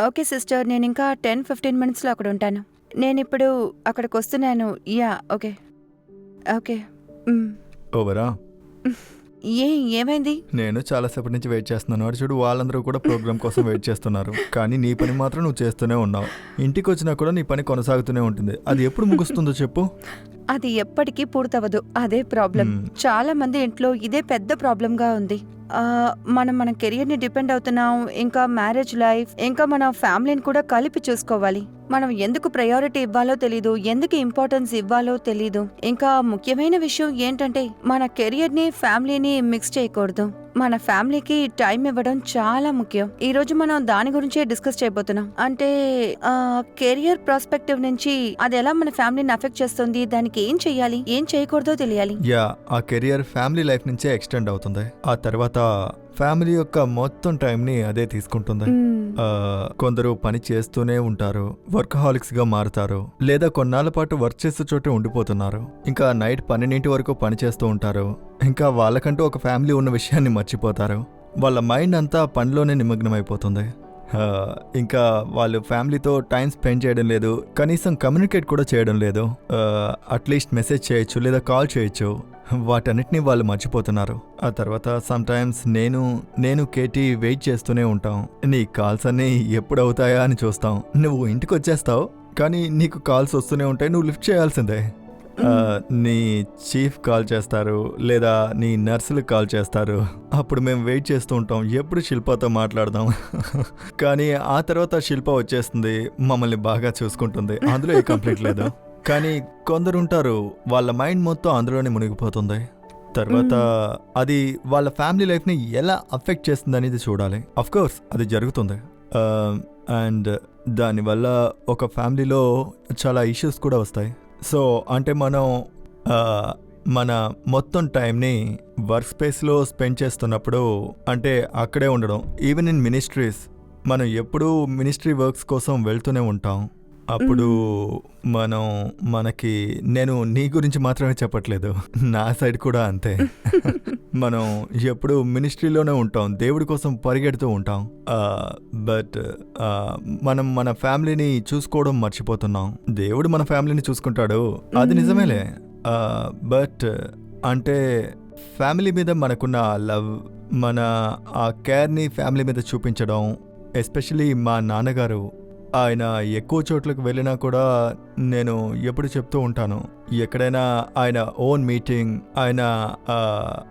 Okay sister. నేను ఇంకా ten fifteen మినిట్స్లో అక్కడ ఉంటాను. నేను ఇప్పుడు అక్కడికి వస్తున్నాను యా ఓకే. ఓకే. ఓవరా ఏ ఏమైంది? నేను చాలాసేపటి నుంచి వెయిట్ చేస్తున్నాను. వాడు చూడు వాళ్ళందరూ కూడా ప్రోగ్రామ్ కోసం వెయిట్ చేస్తున్నారు. కానీ నీ పని మాత్రం నువ్వు చేస్తూనే ఉన్నావు. ఇంటికి వచ్చినా కూడా నీ పని కొనసాగుతూనే ఉంటుంది. అది ఎప్పుడు ముగుస్తుందో చెప్పు. అది ఎప్పటికీ పూర్తవదు అదే ప్రాబ్లం. చాలా మంది ఇంట్లో ఇదే పెద్ద ప్రాబ్లంగా ఉంది. మనం మన కెరియర్ని డిపెండ్ అవుతున్నాం ఇంకా మ్యారేజ్ లైఫ్ ఇంకా మన ఫ్యామిలీని కూడా కలిపి చూసుకోవాలి. మనం ఎందుకు ప్రయారిటీ ఇవ్వాలో తెలీదు ఎందుకు ఇంపార్టెన్స్ ఇవ్వాలో తెలీదు. ఇంకా ముఖ్యమైన విషయం ఏంటంటే మన కెరియర్ని ఫ్యామిలీని మిక్స్ చేయకూడదు. మన ఫ్యామిలీకి టైం ఇవ్వడం చాలా ముఖ్యం. ఈ రోజు మనం దాని గురించే డిస్కస్ చేయబోతున్నాం. అంటే కెరియర్ ప్రాస్పెక్టివ్ నుంచి అది ఎలా మన ఫ్యామిలీని అఫెక్ట్ చేస్తుంది దానికి ఏం చేయాలి ఏం చేయకూడదో తెలియాలి. యా ఆ కెరియర్ ఫ్యామిలీ లైఫ్ నుంచే ఎక్స్టెండ్ అవుతుంది. ఆ తర్వాత ఫ్యామిలీ యొక్క మొత్తం టైంని అదే తీసుకుంటుంది. కొందరు పని చేస్తూనే ఉంటారు వర్కహాలిక్స్గా మారుతారు లేదా కొన్నాళ్ళ పాటు వర్క్ చేసే చోటే ఉండిపోతున్నారు. ఇంకా నైట్ పన్నెండింటి వరకు పని చేస్తూ ఉంటారు. ఇంకా వాళ్ళకంటూ ఒక ఫ్యామిలీ ఉన్న విషయాన్ని మర్చిపోతారు. వాళ్ళ మైండ్ అంతా పనిలోనే నిమగ్నమైపోతుంది. ఇంకా వాళ్ళు ఫ్యామిలీతో టైం స్పెండ్ చేయడం లేదు కనీసం కమ్యూనికేట్ కూడా చేయడం లేదు. అట్లీస్ట్ మెసేజ్ చేయొచ్చు లేదా కాల్ చేయొచ్చు. వాటన్నిటిని వాళ్ళు మర్చిపోతున్నారు. ఆ తర్వాత సమ్ టైమ్స్ నేను నేను కేటీ వెయిట్ చేస్తూనే ఉంటాం. నీ కాల్స్ అన్నీ ఎప్పుడు అవుతాయా అని చూస్తాం. నువ్వు ఇంటికి వచ్చేస్తావు కానీ నీకు కాల్స్ వస్తూనే ఉంటాయి నువ్వు లిఫ్ట్ చేయాల్సిందే. నీ చీఫ్ కాల్ చేస్తారు లేదా నీ నర్సులు కాల్ చేస్తారు. అప్పుడు మేము వెయిట్ చేస్తూ ఉంటాం. ఎప్పుడు శిల్పతో మాట్లాడదాం. కానీ ఆ తర్వాత శిల్ప వచ్చేస్తుంది. మమ్మల్ని బాగా చూసుకుంటుంది. అందులో ఏ కంప్లైంట్ లేదు. కానీ కొందరు ఉంటారు. వాళ్ళ మైండ్ మొత్తం అందులోనే మునిగిపోతుంది. తర్వాత అది వాళ్ళ ఫ్యామిలీ లైఫ్ని ఎలా అఫెక్ట్ చేస్తుంది అనేది చూడాలి. అఫ్ కోర్స్ అది జరుగుతుంది. అండ్ దానివల్ల ఒక ఫ్యామిలీలో చాలా ఇష్యూస్ కూడా వస్తాయి. సో అంటే మనం మన మొత్తం టైంని వర్క్ స్పేస్లో స్పెండ్ చేస్తున్నప్పుడు అంటే అక్కడే ఉండడం ఈవెన్ ఇన్ మినిస్ట్రీస్ మనం ఎప్పుడూ మినిస్ట్రీ వర్క్స్ కోసం వెళ్తూనే ఉంటాం. అప్పుడు మనం మనకి నేను నీ గురించి మాత్రమే చెప్పట్లేదు. నా సైడ్ కూడా అంతే. మనం ఎప్పుడు మినిస్ట్రీలోనే ఉంటాం దేవుడి కోసం పరిగెడుతూ ఉంటాం. బట్ మనం మన ఫ్యామిలీని చూసుకోవడం మర్చిపోతున్నాం. దేవుడు మన ఫ్యామిలీని చూసుకుంటాడు. అది నిజమేలే. బట్ అంటే ఫ్యామిలీ మీద మనకున్న లవ్ మన ఆ కేర్ని ఫ్యామిలీ మీద చూపించడం ఎస్పెషలీ మా నాన్నగారు ఆయన ఎక్కువ చోట్లకు వెళ్ళినా కూడా నేను ఎప్పుడు చెప్తూ ఉంటాను. ఎక్కడైనా ఆయన ఓన్ మీటింగ్ ఆయన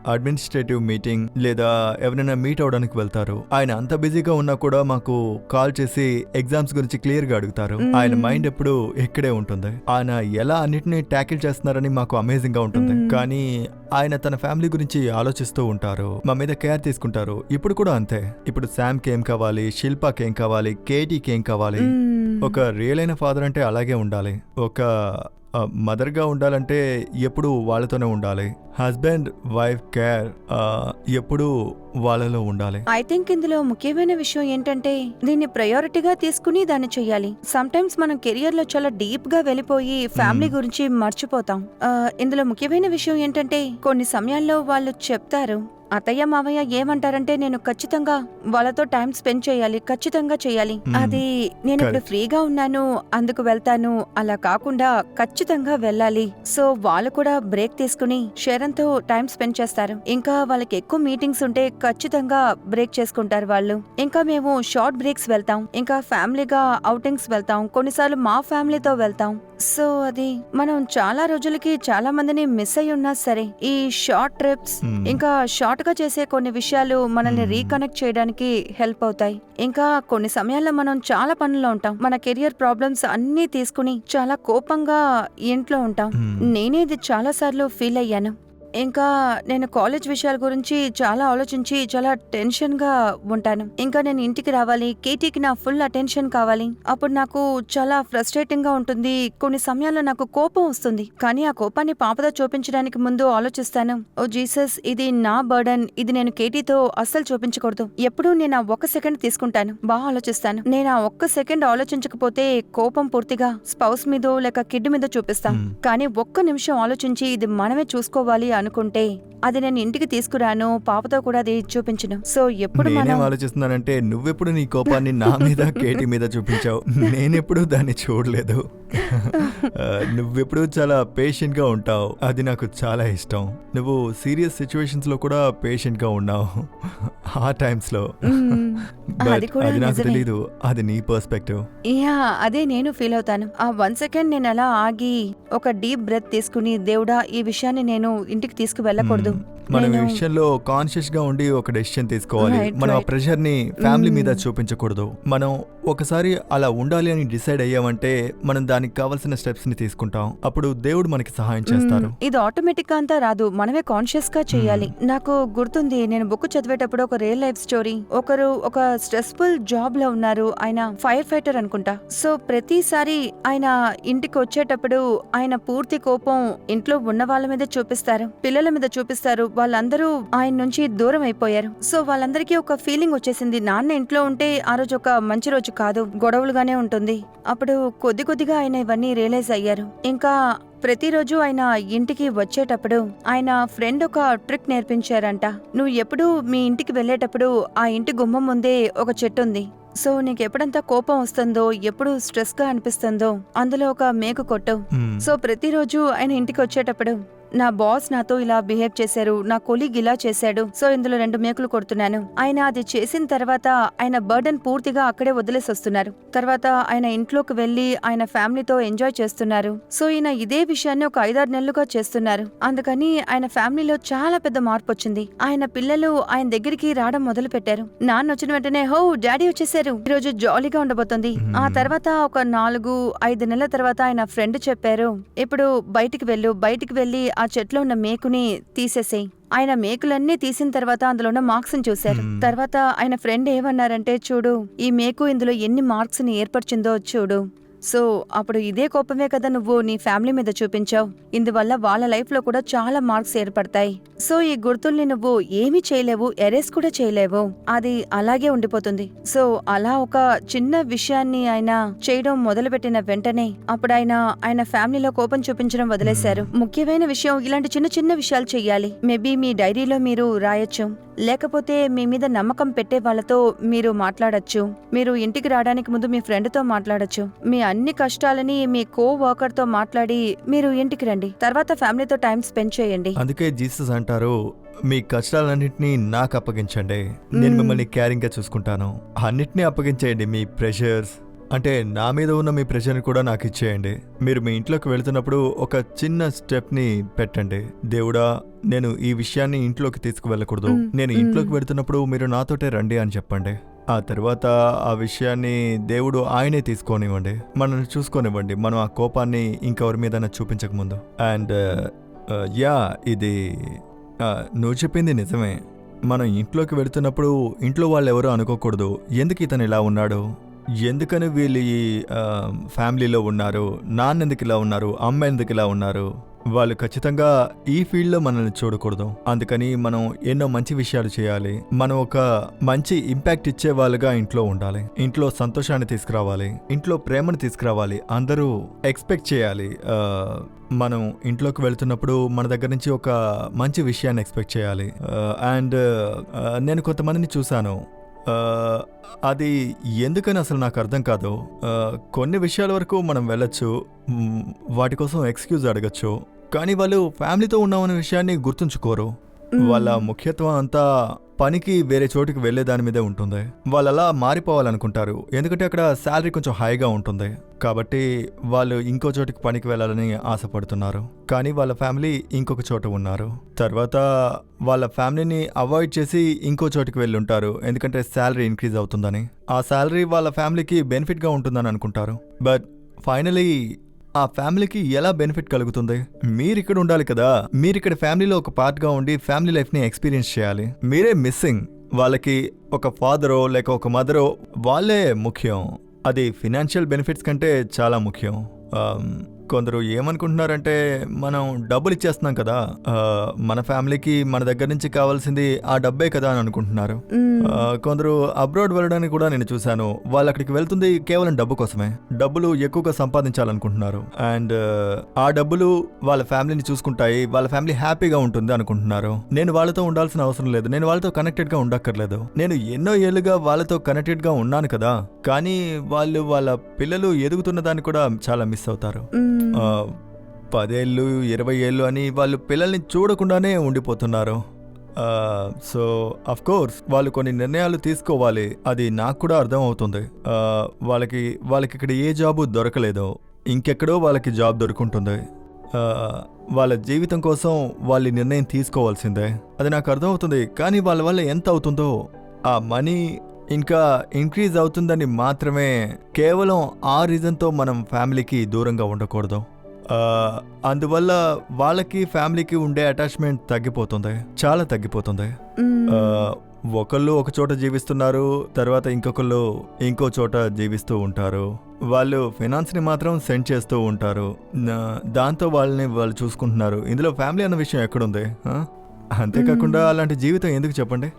అడ్మినిస్ట్రేటివ్ మీటింగ్ లేదా ఎవరైనా మీట్ అవడానికి వెళ్తారు. ఆయన అంత బిజీగా ఉన్నా కూడా మాకు కాల్ చేసి ఎగ్జామ్స్ గురించి క్లియర్గా అడుగుతారు. ఆయన మైండ్ ఎప్పుడు ఇక్కడే ఉంటుంది. ఆయన ఎలా అన్నిటిని ట్యాకిల్ చేస్తున్నారని మాకు అమేజింగ్గా ఉంటుంది. కానీ ఆయన తన ఫ్యామిలీ గురించి ఆలోచిస్తూ ఉంటారు. మా మీద కేర్ తీసుకుంటారు. ఇప్పుడు కూడా అంతే. ఇప్పుడు శామ్కి ఏం కావాలి? శిల్పాకి ఏం కావాలి? కేటీకి ఏం కావాలి. ఒక రియల్ అయిన ఫాదర్ అంటే అలాగే ఉండాలి. ఒక మదర్గా ఉండాలంటే ఎప్పుడు వాళ్ళతోనే ఉండాలి. హస్బెండ్ వైఫ్ కేర్ ఎప్పుడు వాళ్ళలో ఉండాలి. ఐ థింక్ ఇందులో ముఖ్యమైన విషయం ఏంటంటే దీన్ని ప్రయారిటీగా తీసుకుని దాన్ని చెయ్యాలి. సమ్ టైమ్స్ మనం కెరియర్లో చాలా డీప్గా వెళ్ళిపోయి ఫ్యామిలీ. గురించి మర్చిపోతాం. ఇందులో ముఖ్యమైన విషయం ఏంటంటే కొన్ని సమయాల్లో వాళ్ళు చెప్తారు అత్తయ్య మావయ్య ఏమంటారంటే నేను ఖచ్చితంగా వాళ్ళతో టైం స్పెండ్ చేయాలి ఖచ్చితంగా చేయాలి. అది నేను ఇప్పుడు. ఫ్రీగా ఉన్నాను అందుకు వెళ్తాను అలా కాకుండా ఖచ్చితంగా వెళ్ళాలి సో వాళ్ళు కూడా బ్రేక్ తీసుకుని షరణ్తో టైం స్పెండ్ చేస్తారు ఇంకా వాళ్ళకి ఎక్కువ మీటింగ్స్ ఉంటే ఖచ్చితంగా బ్రేక్ చేసుకుంటారు వాళ్ళు ఇంకా మేము షార్ట్ బ్రేక్స్ వెళ్తాం ఇంకా ఫ్యామిలీగా అవుటింగ్స్ వెళ్తాం కొన్నిసార్లు మా ఫ్యామిలీతో వెళ్తాం సో అది మనం చాలా రోజులకి చాలా మందిని మిస్ అయి ఉన్నా సరే ఈ షార్ట్ ట్రిప్స్. ఇంకా షార్ట్ గా చేసే కొన్ని విషయాలు మనల్ని Hmm. రీకనెక్ట్ చేయడానికి హెల్ప్ అవుతాయి ఇంకా కొన్ని సమయాల్లో మనం చాలా పనుల్లో ఉంటాం మన కెరియర్ ప్రాబ్లమ్స్ అన్నీ తీసుకుని చాలా కోపంగా ఇంట్లో ఉంటాం Hmm. నేనే ఇది చాలా సార్లు ఫీల్ అయ్యాను ఇంకా నేను కాలేజ్ విషయాల గురించి చాలా ఆలోచించి చాలా టెన్షన్గా ఉంటాను. ఇంకా నేను ఇంటికి రావాలి. కేటీకి నా ఫుల్ అటెన్షన్ కావాలి. అప్పుడు నాకు చాలా ఫ్రస్ట్రేటింగ్గా ఉంటుంది. కొన్ని సమయాల్లో నాకు కోపం వస్తుంది. కానీ ఆ కోపాన్ని పాపతో చూపించడానికి ముందు ఆలోచిస్తాను. ఓ జీసస్ ఇది నా బర్డన్. ఇది నేను కేటీతో అస్సలు చూపించకూడదు. ఎప్పుడూ నేను ఆ ఒక్క సెకండ్ తీసుకుంటాను. బాగా ఆలోచిస్తాను. నేను ఆ ఒక్క సెకండ్ ఆలోచించకపోతే కోపం పూర్తిగా స్పౌస్ మీదో లేక కిడ్ మీద చూపిస్తాం. Hmm. కానీ ఒక్క నిమిషం ఆలోచించి ఇది మనమే చూసుకోవాలి అనుకుంటే అది నేను ఇంటికి తీసుకురాను పాపతో కూడా అది చూపించను. సో ఎప్పుడు నేనేం మనం ఆలోచిస్తున్నానంటే నువ్వెప్పుడు నీ కోపాన్ని నా మీద కేటీ మీద చూపించావు? నేనెప్పుడు దాన్ని చూడలేదు. నువ్వెప్పుడు చాలా పేషెంట్గా ఉంటావు. అది నాకు చాలా ఇష్టం. నువ్వు సీరియస్ సిచ్యువేషన్స్లో కూడా పేషెంట్గా ఉన్నావు. ఆ టైమ్స్లో. మ్మ్. But అది నాకు. తెలీదు. అది నీ పర్స్పెక్టివ్ యా అదే నేను ఫీల్ అవుతాను. ఆ వన్ సెకండ్ నేను అలా ఆగి ఒక డీప్ బ్రెత్ తీసుకుని దేవుడా ఈ విషయాన్ని నేను ఇంటికి తీసుకువెళ్ళకూడదు. మనం ఈ విషయంలో కాన్షియస్గా ఉండి ఒక డెసిషన్ తీసుకోవాలి. మనం ఆ. ప్రెషర్ని ఫ్యామిలీ మీద Mm. చూపించకూడదు. మనం ఒకసారి అలా ఉండాలి అని డిసైడ్ అయ్యామంటే మనం దానికి కావాల్సిన స్టెప్స్ని తీసుకుంటాం. అప్పుడు దేవుడు మనకి సహాయం చేస్తారు. మ్మ్. ఇది ఆటోమేటిక్గా అంతా రాదు. మనమే కాన్షియస్గా చేయాలి. నాకు గుర్తుంది నేను బుక్ చదివేటప్పుడు ఒక రియల్ లైఫ్ స్టోరీ ఒకరు ఒక స్ట్రెస్ఫుల్ జాబ్లో ఉన్నారు. ఆయన ఫైర్ ఫైటర్ అనుకుంటా. సో ప్రతిసారి ఆయన ఇంటికి వచ్చేటప్పుడు ఆయన పూర్తి కోపం ఇంట్లో ఉన్న వాళ్ళ మీద చూపిస్తారు. పిల్లల మీద చూపిస్తారు. వాళ్ళందరూ ఆయన నుంచి దూరం అయిపోయారు. సో వాళ్ళందరికీ ఒక ఫీలింగ్ వచ్చేసింది. నాన్న ఇంట్లో ఉంటే ఆ రోజు ఒక మంచి రోజు కాదు. గొడవలుగానే ఉంటుంది. అప్పుడు కొద్ది కొద్దిగా ఆయన ఇవన్నీ రియలైజ్ అయ్యారు. ఇంకా ప్రతిరోజు ఆయన ఇంటికి వచ్చేటప్పుడు ఆయన ఫ్రెండ్ ఒక ట్రిక్ నేర్పించారంట. నువ్వు ఎప్పుడు మీ ఇంటికి వెళ్ళేటప్పుడు ఆ ఇంటి గుమ్మం ముందే ఒక చెట్టు ఉంది. సో నీకు ఎప్పుడంతా కోపం వస్తుందో ఎప్పుడు స్ట్రెస్గా అనిపిస్తుందో అందులో ఒక మేకు కొట్టు. సో ప్రతిరోజు ఆయన ఇంటికి వచ్చేటప్పుడు నా బాస్ నాతో ఇలా బిహేవ్ చేశారు నా కొలీగ్ ఇలా చేశాడు సో ఇందులో రెండు మేకులు కొడుతున్నాను. ఆయన అది చేసిన తర్వాత ఆయన బర్డన్ పూర్తిగా అక్కడే వదిలేసి వస్తున్నారు. తర్వాత ఆయన ఇంట్లోకి వెళ్ళి ఆయన ఫ్యామిలీతో ఎంజాయ్ చేస్తున్నారు. సో ఈయన ఇదే విషయాన్ని ఒక ఐదారు నెలలుగా చేస్తున్నారు. అందుకని ఆయన ఫ్యామిలీలో చాలా పెద్ద మార్పు వచ్చింది. ఆయన పిల్లలు ఆయన దగ్గరికి రావడం మొదలు పెట్టారు నాన్న వచ్చిన వెంటనే హో డాడీ వచ్చేసారు. ఈ రోజు జాలీగా ఉండబోతుంది. ఆ తర్వాత ఒక నాలుగు ఐదు నెలల తర్వాత ఆయన ఫ్రెండ్ చెప్పారు ఇప్పుడు బయటికి వెళ్ళు బయటికి వెళ్ళి ఆ చెట్లో ఉన్న మేకుని తీసేసేయ్. ఆయన మేకులన్నీ తీసిన తర్వాత అందులో ఉన్న మార్క్స్ని చూశారు. తర్వాత ఆయన ఫ్రెండ్ ఏమన్నారంటే చూడు ఈ మేకు ఇందులో ఎన్ని మార్క్స్ని ఏర్పరిచిందో చూడు. సో అప్పుడు ఇదే కోపమే కదా నువ్వు నీ ఫ్యామిలీ మీద చూపించావు. ఇందువల్ల వాళ్ళ లైఫ్లో కూడా చాలా మార్క్స్ ఏర్పడతాయి. సో ఈ గుర్తుల్ని నువ్వు ఏమీ చేయలేవు ఎరేస్ కూడా చేయలేవు. అది అలాగే ఉండిపోతుంది. సో అలా ఒక చిన్న విషయాన్ని ఆయన చేయడం మొదలుపెట్టిన వెంటనే అప్పుడు ఆయన ఆయన ఫ్యామిలీలో కోపం చూపించడం వదిలేశారు. ముఖ్యమైన విషయం ఇలాంటి చిన్న చిన్న విషయాలు చెయ్యాలి. మేబీ మీ డైరీలో మీరు రాయొచ్చు. లేకపోతే మీ మీద నమ్మకం పెట్టే వాళ్ళతో మీరు మాట్లాడొచ్చు. మీరు ఇంటికి రావడానికి ముందు మీ ఫ్రెండ్తో మాట్లాడొచ్చు. మీ అన్ని కష్టాలని మీ కో వర్కర్తో మాట్లాడి మీరు ఇంటికి రండి. తర్వాత ఫ్యామిలీతో టైం స్పెండ్ చేయండి. అందుకే జీసస్ అంటారు మీ కష్టాలన్నింటినీ నాకు అప్పగించండి. నేను మ్మ్. మిమ్మల్ని క్యారింగ్గా చూసుకుంటాను. అన్నిటినీ అప్పగించేయండి మీ ప్రెషర్స్ అంటే నా మీద ఉన్న మీ ప్రెషర్ని కూడా నాకు ఇచ్చేయండి. మీరు మీ ఇంట్లోకి వెళ్తున్నప్పుడు ఒక చిన్న స్టెప్ని పెట్టండి. దేవుడా నేను ఈ విషయాన్ని ఇంట్లోకి తీసుకువెళ్ళకూడదు. నేను. ఇంట్లోకి వెళ్తున్నప్పుడు మీరు నాతోటే రండి అని చెప్పండి. ఆ తర్వాత ఆ విషయాన్ని దేవుడు ఆయనే తీసుకోనివ్వండి. మనల్ని చూసుకోనివ్వండి. మనం ఆ కోపాన్ని ఇంకెవరి మీద చూపించక ముందు. అండ్ యా ఇది నువ్వు చెప్పింది నిజమే. మనం ఇంట్లోకి వెళుతున్నప్పుడు ఇంట్లో వాళ్ళు ఎవరో అనుకోకూడదు. ఎందుకు ఇతను ఇలా ఉన్నాడు? ఎందుకని వీళ్ళు ఈ ఫ్యామిలీలో ఉన్నారు? నాన్న ఎందుకు ఇలా ఉన్నారు? అమ్మ ఎందుకు ఇలా ఉన్నారు? వాళ్ళు ఖచ్చితంగా ఈ ఫీల్డ్లో మనల్ని చూడకూడదు. అందుకని మనం ఎన్నో మంచి విషయాలు చేయాలి. మనం ఒక మంచి ఇంపాక్ట్ ఇచ్చే వాళ్ళుగా ఇంట్లో ఉండాలి. ఇంట్లో సంతోషాన్ని తీసుకురావాలి. ఇంట్లో ప్రేమను తీసుకురావాలి. అందరూ ఎక్స్పెక్ట్ చేయాలి. మనం ఇంట్లోకి వెళ్తున్నప్పుడు మన దగ్గర నుంచి ఒక మంచి విషయాన్ని ఎక్స్పెక్ట్ చేయాలి. అండ్ నేను కొంతమందిని చూశాను. అది ఎందుకని అసలు నాకు అర్థం కాదు. కొన్ని విషయాల వరకు మనం వెళ్ళొచ్చు వాటి కోసం ఎక్స్క్యూజ్ అడగచ్చు. కానీ వాళ్ళు ఫ్యామిలీతో ఉన్నామనే విషయాన్ని గుర్తుంచుకోరు. వాళ్ళ ముఖ్యత్వం అంతా పనికి వేరే చోటుకి వెళ్ళే దాని మీదే ఉంటుంది. వాళ్ళు అలా మారిపోవాలనుకుంటారు. ఎందుకంటే అక్కడ శాలరీ కొంచెం హైగా ఉంటుంది. కాబట్టి వాళ్ళు ఇంకో చోటికి పనికి వెళ్ళాలని ఆశపడుతున్నారు. కానీ వాళ్ళ ఫ్యామిలీ ఇంకొక చోట ఉన్నారు. తర్వాత వాళ్ళ ఫ్యామిలీని అవాయిడ్ చేసి ఇంకో చోటికి వెళ్ళి ఉంటారు ఎందుకంటే శాలరీ ఇంక్రీజ్ అవుతుందని. ఆ శాలరీ వాళ్ళ ఫ్యామిలీకి బెనిఫిట్గా ఉంటుందని అనుకుంటారు. బట్ ఫైనలీ ఆ ఫ్యామిలీకి ఎలా బెనిఫిట్ కలుగుతుంది? మీరు ఇక్కడ ఉండాలి కదా. మీరు ఇక్కడ ఫ్యామిలీలో ఒక పార్ట్గా ఉండి ఫ్యామిలీ లైఫ్ని ఎక్స్పీరియన్స్ చేయాలి. మీరే మిస్సింగ్. వాళ్ళకి ఒక ఫాదరో లేక ఒక మదరో వాళ్ళే ముఖ్యం. అది ఫినాన్షియల్ బెనిఫిట్స్ కంటే చాలా ముఖ్యం. కొందరు ఏమనుకుంటున్నారంటే మనం డబ్బులు ఇచ్చేస్తున్నాం కదా మన ఫ్యామిలీకి మన దగ్గర నుంచి కావాల్సింది ఆ డబ్బే కదా అని అనుకుంటున్నారు. కొందరు అబ్రాడ్ వెళ్ళడానికి కూడా నేను చూశాను. వాళ్ళు అక్కడికి వెళ్తుంది కేవలం డబ్బు కోసమే. డబ్బులు ఎక్కువగా సంపాదించాలనుకుంటున్నారు. అండ్ ఆ డబ్బులు వాళ్ళ ఫ్యామిలీని చూసుకుంటాయి. వాళ్ళ ఫ్యామిలీ హ్యాపీగా ఉంటుంది అనుకుంటున్నారు. నేను వాళ్ళతో ఉండాల్సిన అవసరం లేదు. నేను వాళ్ళతో కనెక్టెడ్గా ఉండక్కర్లేదు. నేను ఎన్నో ఏళ్ళుగా వాళ్ళతో కనెక్టెడ్గా ఉన్నాను కదా. కానీ వాళ్ళు వాళ్ళ పిల్లలు ఎదుగుతున్న దాన్ని కూడా చాలా మిస్ అవుతారు. ఆ, పదేళ్ళు ఇరవై ఏళ్ళు అని వాళ్ళు పిల్లల్ని చూడకుండానే ఉండిపోతున్నారు. ఆ, సో అఫ్ కోర్స్ వాళ్ళు కొన్ని నిర్ణయాలు తీసుకోవాలి. అది నాకు కూడా అర్థం అవుతుంది ఆ, వాళ్ళకి వాళ్ళకి ఇక్కడ ఏ జాబు దొరకలేదు ఇంకెక్కడో వాళ్ళకి జాబ్ దొరుకుంటుంది. ఆ, వాళ్ళ జీవితం కోసం వాళ్ళు నిర్ణయం తీసుకోవాల్సిందే. అది నాకు అర్థమవుతుంది. కానీ వాళ్ళ వల్ల ఎంత అవుతుందో ఆ మనీ ఇంకా ఇంక్రీజ్ అవుతుందని మాత్రమే కేవలం ఆ రీజన్తో మనం ఫ్యామిలీకి దూరంగా ఉండకూడదు. అందువల్ల వాళ్ళకి ఫ్యామిలీకి ఉండే అటాచ్మెంట్ తగ్గిపోతుంది. చాలా తగ్గిపోతుంది. ఒకళ్ళు ఒక చోట జీవిస్తున్నారు తర్వాత ఇంకొకళ్ళు ఇంకో చోట జీవిస్తూ ఉంటారు. వాళ్ళు ఫినాన్స్ని మాత్రం సెండ్ చేస్తూ ఉంటారు. దాంతో వాళ్ళని వాళ్ళు చూసుకుంటున్నారు. ఇందులో ఫ్యామిలీ అన్న విషయం ఎక్కడుంది? అంతేకాకుండా. అలాంటి జీవితం ఎందుకు చెప్పండి?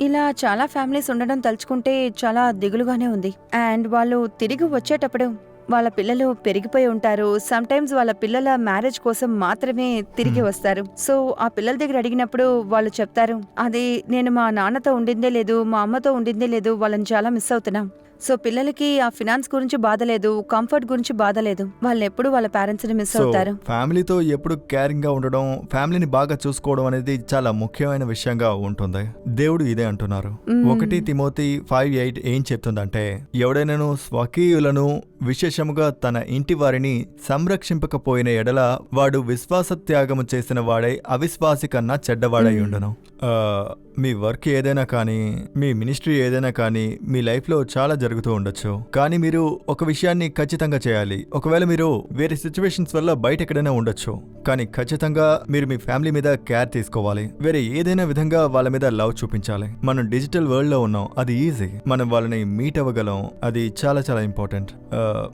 ఇలా చాలా ఫ్యామిలీస్ ఉండడం తలుచుకుంటే చాలా దిగులుగానే ఉంది. అండ్ వాళ్ళు తిరిగి వచ్చేటప్పుడు వాళ్ళ పిల్లలు పెరిగిపోయి ఉంటారు. సమ్ టైమ్స్ వాళ్ళ పిల్లల మ్యారేజ్ కోసం మాత్రమే తిరిగి Hmm. వస్తారు. సో ఆ పిల్లల దగ్గర అడిగినప్పుడు వాళ్ళు చెప్తారు అది నేను మా నాన్నతో ఉండిందే లేదు మా అమ్మతో ఉండిందే లేదు వాళ్ళని చాలా మిస్ అవుతున్నాం. సో పిల్లలకి ఆ ఫినాన్స్ గురించి బాధ లేదు కంఫర్ట్ గురించి బాధ లేదు. వాళ్ళు ఎప్పుడు వాళ్ళ పేరెంట్స్ని మిస్ అవుతారు. ఫ్యామిలీతో ఎప్పుడు కేరింగ్గా ఉండడం ఫ్యామిలీని బాగా చూసుకోవడం అనేది చాలా ముఖ్యమైన విషయంగా ఉంటుంది. దేవుడు ఇదే అంటున్నారు. ఒకటి తిమోతి ఫైవ్ ఎయిట్ ఏం చెప్తుందంటే ఎవడైనాను స్వకీయులను విశేషముగా తన ఇంటి వారిని సంరక్షింపకపోయిన ఎడల వాడు విశ్వాస త్యాగము చేసిన వాడై అవిశ్వాసి కన్నా చెడ్డవాడై. ఉండను. ఆ, మీ వర్క్ ఏదైనా కానీ మీ మినిస్ట్రీ ఏదైనా కానీ మీ లైఫ్లో చాలా జరుగుతూ ఉండొచ్చు. కానీ మీరు ఒక విషయాన్ని ఖచ్చితంగా చేయాలి. ఒకవేళ మీరు వేరే సిచ్యువేషన్స్ వల్ల బయట ఎక్కడైనా ఉండొచ్చు. కానీ ఖచ్చితంగా మీరు మీ ఫ్యామిలీ మీద కేర్ తీసుకోవాలి. వేరే ఏదైనా విధంగా వాళ్ళ మీద లవ్ చూపించాలి. మనం డిజిటల్ వరల్డ్లో ఉన్నాం. అది ఈజీ. మనం వాళ్ళని మీట్ అవ్వగలం. అది చాలా చాలా ఇంపార్టెంట్.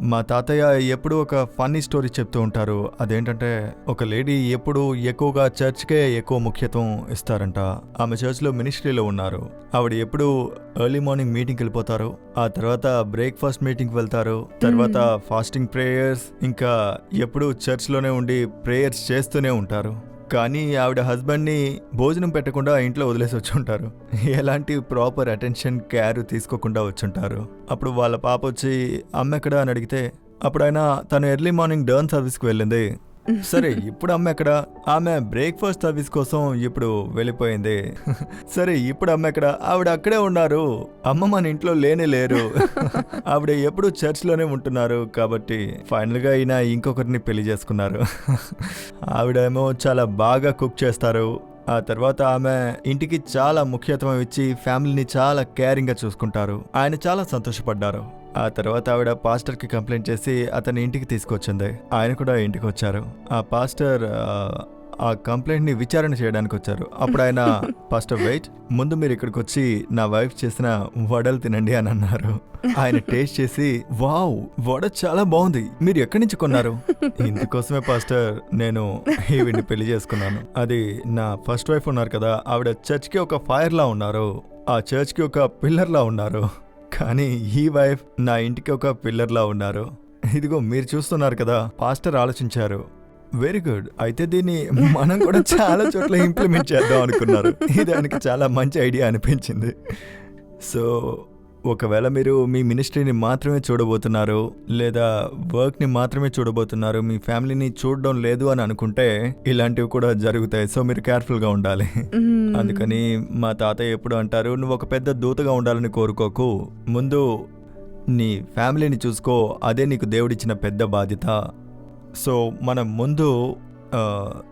మా తాతయ్య ఎప్పుడూ ఒక ఫన్నీ స్టోరీ చెప్తూ ఉంటారు. అదేంటంటే ఒక లేడీ ఎప్పుడు ఎక్కువగా చర్చ్కే ఎక్కువ ముఖ్యత్వం ఇస్తారంట. ఆమె చర్చ్లో మినిస్ట్రీలో ఉన్నారు. ఆవిడ ఎప్పుడు ఎర్లీ మార్నింగ్ మీటింగ్కి వెళ్ళిపోతారు. ఆ తర్వాత బ్రేక్ఫాస్ట్ మీటింగ్కి వెళ్తారు. తర్వాత ఫాస్టింగ్ ప్రేయర్స్ ఇంకా ఎప్పుడు చర్చ్లోనే ఉండి ప్రేయర్స్ చేస్తూనే ఉంటారు. కానీ ఆవిడ హస్బెండ్ని భోజనం పెట్టకుండా ఇంట్లో వదిలేసి వచ్చి ఉంటారు. ఎలాంటి ప్రాపర్ అటెన్షన్ కేర్ తీసుకోకుండా వచ్చుంటారు అప్పుడు వాళ్ళ పాప వచ్చి అమ్మ ఎక్కడా? అని అడిగితే అప్పుడు ఆయన తను ఎర్లీ మార్నింగ్ డర్న్ సర్వీస్కి వెళ్ళింది. సరే ఇప్పుడు అమ్మ ఎక్కడ? ఆమె బ్రేక్ఫాస్ట్ సర్వీస్ కోసం ఇప్పుడు వెళ్ళిపోయింది. సరే ఇప్పుడు అమ్మ ఎక్కడ? ఆవిడ అక్కడే ఉన్నారు. అమ్మ మన ఇంట్లో లేనే లేరు. ఆవిడ ఎప్పుడు చర్చ్లోనే ఉంటున్నారు కాబట్టి ఫైనల్గా ఈయన ఇంకొకరిని పెళ్ళి చేసుకున్నారు. ఆవిడేమో చాలా బాగా కుక్ చేస్తారు. ఆ తర్వాత ఆమె ఇంటికి చాలా ముఖ్యత్వం ఇచ్చి ఫ్యామిలీని చాలా కేరింగ్గా చూసుకుంటారు. ఆయన చాలా సంతోషపడ్డారు. ఆ తర్వాత ఆవిడ పాస్టర్కి కంప్లైంట్ చేసి అతని ఇంటికి తీసుకొచ్చింది. ఆయన కూడా ఇంటికి వచ్చారు. ఆ పాస్టర్ ఆ, ఆ కంప్లైంట్ని విచారణ చేయడానికి వచ్చారు. అప్పుడు ఆయన పాస్టర్ వెయిట్ ముందు మీరు ఇక్కడికి వచ్చి నా వైఫ్ చేసిన వడలు తినండి అని అన్నారు. ఆయన టేస్ట్ చేసి వావ్ వడ చాలా బాగుంది. మీరు ఎక్కడి నుంచి కొన్నారు? ఇందుకోసమే పాస్టర్ నేను ఈవిడ్ని పెళ్ళి చేసుకున్నాను. అది నా ఫస్ట్ వైఫ్ ఉన్నారు కదా ఆవిడ చర్చ్కి ఒక ఫైర్ లా ఉన్నారు. ఆ చర్చ్కి ఒక పిల్లర్ లా ఉన్నారు. కానీ ఈ వైఫ్ నా ఇంటికి ఒక పిల్లర్ లా ఉన్నారు. ఇదిగో మీరు చూస్తున్నారు కదా పాస్టర్ ఆలోచించారు. Very good. అయితే దీన్ని మనం కూడా చాలా చోట్ల ఇంప్లిమెంట్ చేద్దాం అనుకున్నారు. ఇది ఆయనకి చాలా మంచి ఐడియా అనిపించింది. సో ఒకవేళ మీరు మీ మినిస్ట్రీని మాత్రమే చూడబోతున్నారు లేదా వర్క్ని మాత్రమే చూడబోతున్నారు మీ ఫ్యామిలీని చూడడం లేదు అని అనుకుంటే ఇలాంటివి కూడా జరుగుతాయి. సో మీరు కేర్ఫుల్గా ఉండాలి. అందుకని మా తాతయ్య ఎప్పుడు అంటారు నువ్వు ఒక పెద్ద దూతగా ఉండాలని కోరుకోకు. ముందు నీ ఫ్యామిలీని చూసుకో. అదే నీకు దేవుడిచ్చిన పెద్ద బాధ్యత. సో మనం ముందు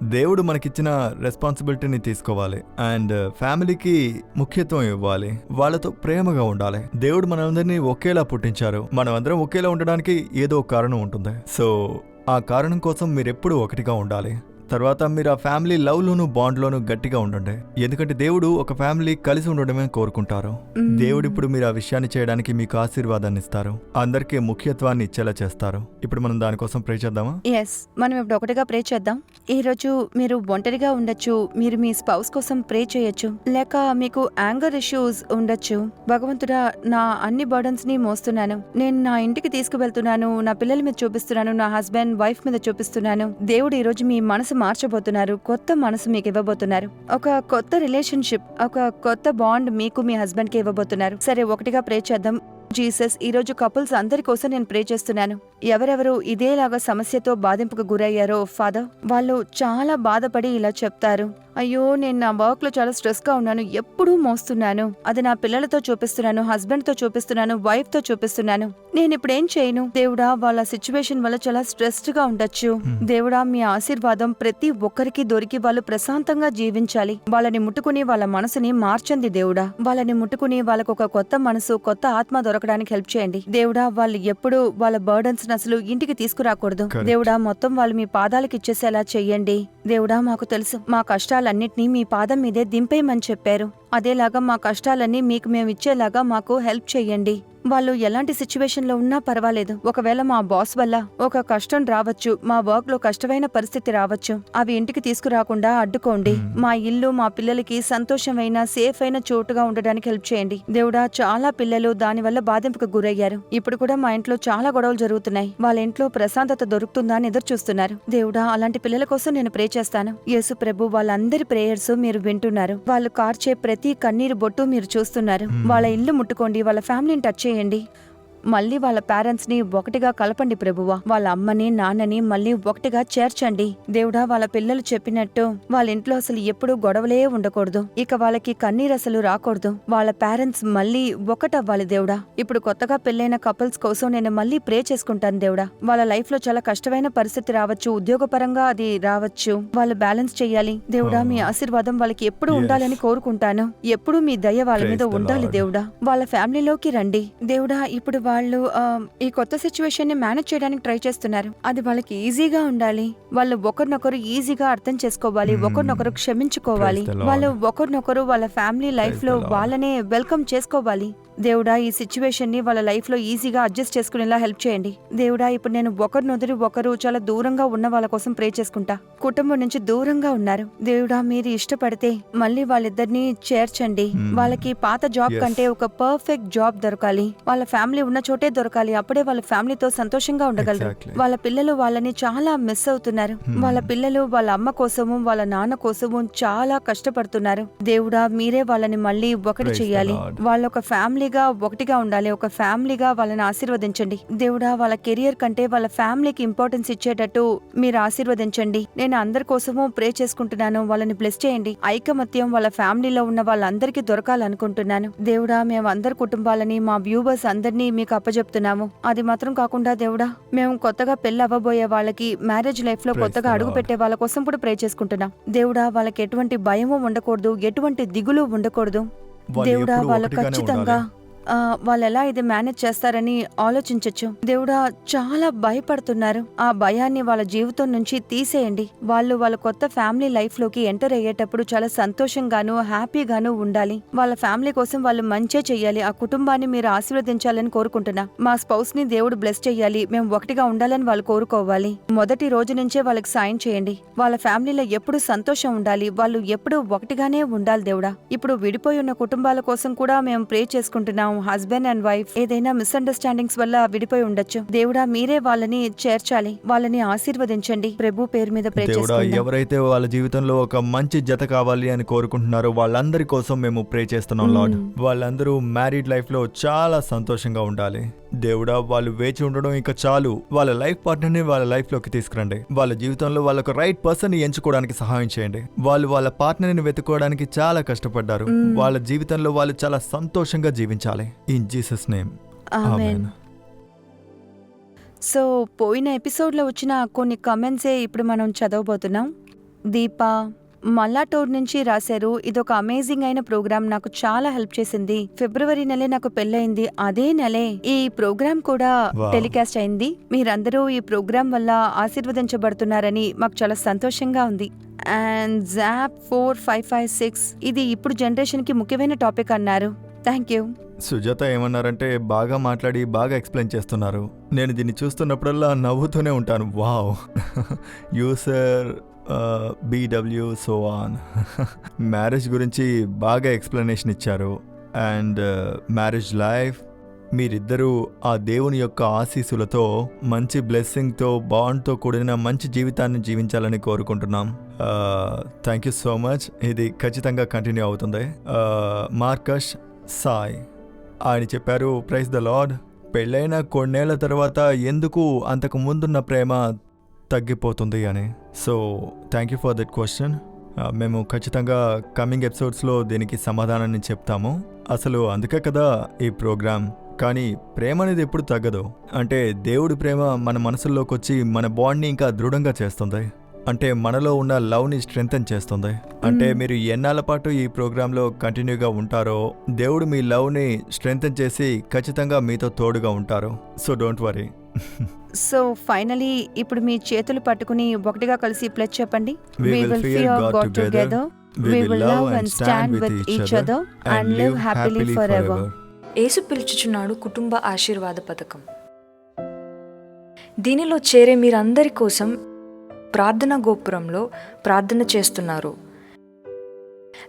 దేవుడు మనకిచ్చిన రెస్పాన్సిబిలిటీని తీసుకోవాలి. అండ్ ఫ్యామిలీకి uh, ముఖ్యత్వం ఇవ్వాలి. వాళ్ళతో ప్రేమగా ఉండాలి. దేవుడు మనందరినీ ఒకేలా పుట్టించారు. మనం అందరం ఒకేలా ఉండడానికి ఏదో కారణం ఉంటుంది. సో ఆ కారణం కోసం మీరు ఎప్పుడూ ఒకటిగా ఉండాలి. తర్వాత మీరు ఆ ఫ్యామిలీ లవ్లోను బాండ్లోను గట్టిగా ఉండండి. ఎందుకంటే దేవుడు ఒక ఫ్యామిలీ కలిసి ఉండడమే కోరుకుంటారు. దేవుడు ఇప్పుడు మీరు ఆ విషయాన్ని చేయడానికి మీకు ఆశీర్వాదాన్ని ఇస్తారు. అందరికీ ముఖ్యత్వాన్ని ఇచ్చేలా చేస్తారు. ఇప్పుడు మనం దానికోసం ప్రే చేద్దామా? ఎస్ మనం ఇప్పుడు ఒకటిగా ప్రే చేద్దాం. ఈ రోజు మీరు ఒంటరిగా ఉండొచ్చు. మీరు మీ స్పౌస్ కోసం ప్రే చేయొచ్చు. లేక మీకు యాంగర్ ఇష్యూస్ ఉండొచ్చు. భగవంతుడా నా అన్ని బర్డన్స్ని మోస్తున్నాను. నేను నా ఇంటికి తీసుకువెళ్తున్నాను. నా పిల్లల మీద చూపిస్తున్నాను. నా హస్బెండ్ వైఫ్ మీద చూపిస్తున్నాను. దేవుడు ఈ రోజు మీ మనసు మార్చబోతున్నారు కొత్త మనసు మీకు ఇవ్వబోతున్నారు. ఒక కొత్త రిలేషన్షిప్ ఒక కొత్త బాండ్ మీకు మీ హస్బెండ్కి ఇవ్వబోతున్నారు. సరే ఒకటిగా ప్రే చేద్దాం. జీసస్ ఈ రోజు కపుల్స్ అందరి కోసం నేను ప్రే చేస్తున్నాను. ఎవరెవరు ఇదేలాగా సమస్యతో బాధింపుకు గురయ్యారో ఫాదర్ వాళ్ళు చాలా బాధపడి ఇలా చెప్తారు. అయ్యో నేను నా వర్క్లో చాలా స్ట్రెస్గా ఉన్నాను ఎప్పుడూ మోస్తున్నాను. అది నా పిల్లలతో చూపిస్తున్నాను హస్బెండ్తో చూపిస్తున్నాను వైఫ్తో చూపిస్తున్నాను. నేను ఇప్పుడు ఏం చేయను? దేవుడా వాళ్ళ సిచ్యువేషన్ వల్ల చాలా స్ట్రెస్డ్గా ఉండొచ్చు దేవుడా మీ ఆశీర్వాదం ప్రతి ఒక్కరికి దొరికి వాళ్ళు ప్రశాంతంగా జీవించాలి. వాళ్ళని ముట్టుకుని వాళ్ళ మనసుని మార్చండి దేవుడా. వాళ్ళని ముట్టుకుని వాళ్ళకు ఒక కొత్త మనసు కొత్త ఆత్మ దొరకడానికి హెల్ప్ చేయండి. దేవుడా వాళ్ళు ఎప్పుడు వాళ్ళ బర్డన్స్ అసలు ఇంటికి తీసుకురాకూడదు. దేవుడా మొత్తం వాళ్ళు మీ పాదాలకు ఇచ్చేసేలా చెయ్యండి. దేవుడా మాకు తెలుసు మా కష్టాలన్నిటినీ మీ పాదం మీదే దింపేయమని చెప్పారు. అదేలాగా మా కష్టాలన్నీ మీకు మేము ఇచ్చేలాగా మాకు హెల్ప్ చెయ్యండి. వాళ్ళు ఎలాంటి సిచ్యువేషన్లో ఉన్నా పర్వాలేదు. ఒకవేళ మా బాస్ వల్ల ఒక కష్టం రావచ్చు మా వర్క్లో కష్టమైన పరిస్థితి రావచ్చు. అవి ఇంటికి తీసుకురాకుండా అడ్డుకోండి. మా ఇల్లు మా పిల్లలకి సంతోషమైన సేఫ్ అయిన చోటుగా ఉండడానికి హెల్ప్ చేయండి. దేవుడా చాలా పిల్లలు దానివల్ల బాధింపుకు గురయ్యారు. ఇప్పుడు కూడా మా ఇంట్లో చాలా గొడవలు జరుగుతున్నాయి. వాళ్ళ ఇంట్లో ప్రశాంతత దొరుకుతుందా అని ఎదురు చూస్తున్నారు దేవుడా అలాంటి పిల్లల కోసం నేను ప్రే చేస్తాను. యేసు ప్రభు వాళ్ళందరి ప్రేయర్స్ మీరు వింటున్నారు. వాళ్ళు కార్చే ప్రతి కన్నీరు బొట్టు మీరు చూస్తున్నారు. వాళ్ళ ఇల్లు ముట్టుకోండి. వాళ్ళ ఫ్యామిలీని టచ్ చేయండి. మళ్ళీ వాళ్ళ పేరెంట్స్ని ఒకటిగా కలపండి ప్రభువా. వాళ్ళ అమ్మని నాన్నని మళ్ళీ ఒకటిగా చేర్చండి. దేవుడా వాళ్ళ పిల్లలు చెప్పినట్టు వాళ్ళ ఇంట్లో అసలు ఎప్పుడూ గొడవలే ఉండకూడదు. ఇక వాళ్ళకి కన్నీరు అసలు రాకూడదు. వాళ్ళ పేరెంట్స్ మళ్ళీ ఒకటవ్వాలి దేవుడా. ఇప్పుడు కొత్తగా పెళ్ళైన కపుల్స్ కోసం నేను మళ్ళీ ప్రే చేసుకుంటాను దేవుడా. వాళ్ళ లైఫ్లో చాలా కష్టమైన పరిస్థితి రావచ్చు. ఉద్యోగపరంగా అది రావచ్చు. వాళ్ళు బ్యాలెన్స్ చెయ్యాలి దేవుడా మీ. ఆశీర్వాదం వాళ్ళకి ఎప్పుడు. ఉండాలని కోరుకుంటాను. ఎప్పుడు మీ దయ వాళ్ళ మీద ఉండాలి. దేవుడా. వాళ్ళ ఫ్యామిలీలోకి రండి. దేవుడా ఇప్పుడు వాళ్ళు ఈ కొత్త సిచ్యువేషన్ని మేనేజ్ చేయడానికి ట్రై చేస్తున్నారు అది వాళ్ళకి ఈజీగా ఉండాలి వాళ్ళు ఒకరినొకరు ఈజీగా అర్థం చేసుకోవాలి Hmm. ఒకరినొకరు క్షమించుకోవాలి. వాళ్ళు ఒకరినొకరు వాళ్ళ ఫ్యామిలీ లైఫ్లో. వాళ్ళనే వెల్కమ్ చేసుకోవాలి దేవుడా ఈ సిచ్యువేషన్ని వాళ్ళ లైఫ్లో ఈజీగా అడ్జస్ట్ చేసుకునేలా హెల్ప్ చేయండి దేవుడా ఇప్పుడు నేను ఒకరిని వదిలి ఒకరు చాలా దూరంగా ఉన్న వాళ్ళ కోసం ప్రే చేసుకుంటా కుటుంబం నుంచి దూరంగా ఉన్నారు దేవుడా మీరు ఇష్టపడితే మళ్ళీ వాళ్ళిద్దరిని చేర్చండి Hmm. వాళ్ళకి పాత జాబ్. కంటే ఒక పర్ఫెక్ట్ జాబ్ దొరకాలి వాళ్ళ ఫ్యామిలీ ఉన్న చోటే దొరకాలి అప్పుడే వాళ్ళ ఫ్యామిలీతో సంతోషంగా ఉండగలరు. వాళ్ళ పిల్లలు వాళ్ళని చాలా మిస్ అవుతున్నారు Hmm. వాళ్ళ పిల్లలు వాళ్ళ అమ్మ కోసము వాళ్ళ నాన్న కోసము చాలా కష్టపడుతున్నారు దేవుడా మీరే వాళ్ళని మళ్ళీ ఒకటి చెయ్యాలి Lord. వాళ్ళ ఫ్యామిలీగా ఒకటిగా ఉండాలి. ఒక ఫ్యామిలీగా వాళ్ళని ఆశీర్వదించండి. దేవుడా వాళ్ళ కెరియర్ కంటే వాళ్ళ ఫ్యామిలీకి ఇంపార్టెన్స్ ఇచ్చేటట్టు మీరు ఆశీర్వదించండి. నేను అందరి కోసము ప్రే చేసుకుంటున్నాను. వాళ్ళని బ్లెస్ చేయండి. ఐకమత్యం వాళ్ళ ఫ్యామిలీలో ఉన్న వాళ్ళందరికీ దొరకాలనుకుంటున్నాను. దేవుడా మేము అందరి కుటుంబాలని మా వ్యూవర్స్ అందరినీ మీకు అప్పజెప్తున్నాము. అది మాత్రం కాకుండా దేవుడా మేము కొత్తగా పెళ్ళి అవ్వబోయే వాళ్ళకి మ్యారేజ్ లైఫ్లో కొత్తగా అడుగు. పెట్టే వాళ్ళ కోసం కూడా ప్రే చేసుకుంటున్నాం. దేవుడా వాళ్ళకి ఎటువంటి భయము ఉండకూడదు ఎటువంటి దిగులు ఉండకూడదు. దేవుడా వాళ్ళు ఖచ్చితంగా వాళ్ళు ఎలా ఇది మేనేజ్ చేస్తారని ఆలోచించొచ్చు. దేవుడా చాలా భయపడుతున్నారు. ఆ భయాన్ని వాళ్ళ జీవితం నుంచి తీసేయండి. వాళ్ళు వాళ్ళ కొత్త ఫ్యామిలీ లైఫ్లోకి ఎంటర్ అయ్యేటప్పుడు చాలా సంతోషంగాను హ్యాపీగాను ఉండాలి. వాళ్ళ ఫ్యామిలీ కోసం వాళ్ళు మంచే చెయ్యాలి. ఆ కుటుంబాన్ని మీరు ఆశీర్వదించాలని కోరుకుంటున్నా. మా స్పౌస్ని దేవుడు బ్లెస్ చెయ్యాలి. మేము ఒకటిగా ఉండాలని వాళ్ళు కోరుకోవాలి. మొదటి రోజు నుంచే వాళ్ళకి సాయం చేయండి. వాళ్ళ ఫ్యామిలీలో ఎప్పుడు సంతోషం ఉండాలి. వాళ్ళు ఎప్పుడు ఒకటిగానే ఉండాలి దేవుడా. ఇప్పుడు విడిపోయి ఉన్న కుటుంబాల కోసం కూడా మేము ప్రే చేసుకుంటున్నాం. హస్బెండ్ అండ్ వైఫ్ ఏదైనా మిస్అండర్స్టాండింగ్స్ వల్ల విడిపోయి ఉండొచ్చు. దేవుడా మీరే వాళ్ళని చేర్చాలి. వాళ్ళని ఆశీర్వదించండి. ప్రభు పేరు మీద ప్రే దేవుడా ఎవరైతే వాళ్ళ జీవితంలో ఒక మంచి జత కావాలి అని కోరుకుంటున్నారో వాళ్ళందరి కోసం మేము ప్రే చేస్తున్నాం. లార్డ్. వాళ్ళందరూ మ్యారీడ్ లైఫ్లో చాలా సంతోషంగా ఉండాలి. దేవుడా వాళ్ళు వేచి ఉండడం ఇంకా చాలు. వాళ్ళ లైఫ్ పార్ట్నర్ని వాళ్ళ లైఫ్లోకి తీసుకురండి. వాళ్ళ జీవితంలో వాళ్ళకు రైట్ పర్సన్ని ఎంచుకోవడానికి సహాయం చేయండి. వాళ్ళు వాళ్ళ పార్ట్నర్ని వెతుక్కోవడానికి చాలా కష్టపడ్డారు. వాళ్ళ జీవితంలో వాళ్ళు చాలా సంతోషంగా జీవించాలి. In Jesus name amen so పోయిన ఎపిసోడ్లో వచ్చిన కొన్ని కమెంట్సే ఇప్పుడు మనం చదవబోతున్నాం. దీప మల్లాటూర్ నుంచి రాశారు ఇదొక అమేజింగ్ అయిన ప్రోగ్రామ్ నాకు చాలా హెల్ప్ చేసింది. ఫిబ్రవరి నెలే నాకు పెళ్ళయింది. అదే నెలే ఈ ప్రోగ్రామ్ కూడా. టెలికాస్ట్ అయింది. మీరందరూ ఈ ప్రోగ్రామ్ వల్ల ఆశీర్వదించబడుతున్నారని మాకు చాలా సంతోషంగా ఉంది. అండ్ జాప్ ఫోర్ ఫైవ్ ఫైవ్ సిక్స్ ఇది ఇప్పుడు జనరేషన్కి ముఖ్యమైన టాపిక్ అన్నారు. Thank you. సుజాత ఏమన్నారంటే బాగా మాట్లాడి బాగా ఎక్స్ప్లెయిన్ చేస్తున్నారు. నేను దీన్ని చూస్తున్నప్పుడల్లా నవ్వుతూనే ఉంటాను. Wow. User BW so on marriage గురించి బాగా ఎక్స్ప్లెనేషన్ ఇచ్చారు. అండ్ మ్యారేజ్ లైఫ్ మీరిద్దరూ ఆ దేవుని యొక్క ఆశీస్సులతో మంచి బ్లెస్సింగ్తో బాండ్తో కూడిన మంచి జీవితాన్ని జీవించాలని కోరుకుంటున్నాం. థ్యాంక్ యూ సో మచ్ ఇది ఖచ్చితంగా కంటిన్యూ అవుతుంది. Uh, మార్కష్ సాయ్. ఆయన చెప్పారు ప్రైజ్ ద లార్డ్ పెళ్ళైన కొన్నేళ్ళ తర్వాత ఎందుకు అంతకు ముందున్న ప్రేమ తగ్గిపోతుంది అని. So thank you for that question మేము ఖచ్చితంగా కమింగ్ ఎపిసోడ్స్లో దీనికి సమాధానాన్ని చెప్తాము. అసలు అందుకే కదా ఈ ప్రోగ్రామ్. కానీ ప్రేమ అనేది ఎప్పుడు తగ్గదు. అంటే దేవుడి ప్రేమ మన మనసుల్లోకి వచ్చి మన బాండ్ని ఇంకా దృఢంగా చేస్తుంది. అంటే మనలో ఉన్న లవ్ని స్ట్రెంగ్తన్ చేస్తుంది అంటే. మీరు ఎన్నాళ్ళ పాటు ఈ ప్రోగ్రాంలో కంటిన్యూగా ఉంటారో దేవుడు మీ లవ్ని స్ట్రెంగ్తన్ చేసి ఖచ్చితంగా మీతో తోడుగా ఉంటారు so don't worry so finally ఇప్పుడు మీ చేతులు పట్టుకుని ఒకటిగా కలిసి ప్లెచ్ చెప్పండి We We will will fear fear God God together. together. We will love and stand with each other and live happily forever. యేసు పిలుచుచున్నాడు కుటుంబ ఆశీర్వాద పథకం దీనిలో చేరే మీరందరి కోసం ప్రార్థన గోపురంలో ప్రార్థన చేస్తున్నారు.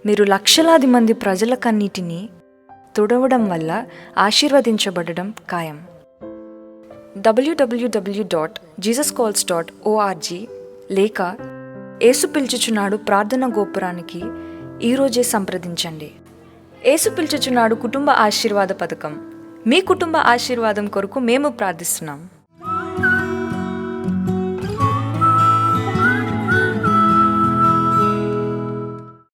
మీరు లక్షలాది మంది ప్రజల కన్నిటిని తుడవడం వల్ల ఆశీర్వదించబడడం ఖాయం. WWW dot Jesus calls dot ORG లేక ఏసు పిలుచుచున్నాడు ప్రార్థన గోపురానికి ఈరోజే సంప్రదించండి. ఏసు పిలుచుచున్నాడు కుటుంబ ఆశీర్వాద పథకం. మీ కుటుంబ ఆశీర్వాదం కొరకు మేము ప్రార్థిస్తున్నాం.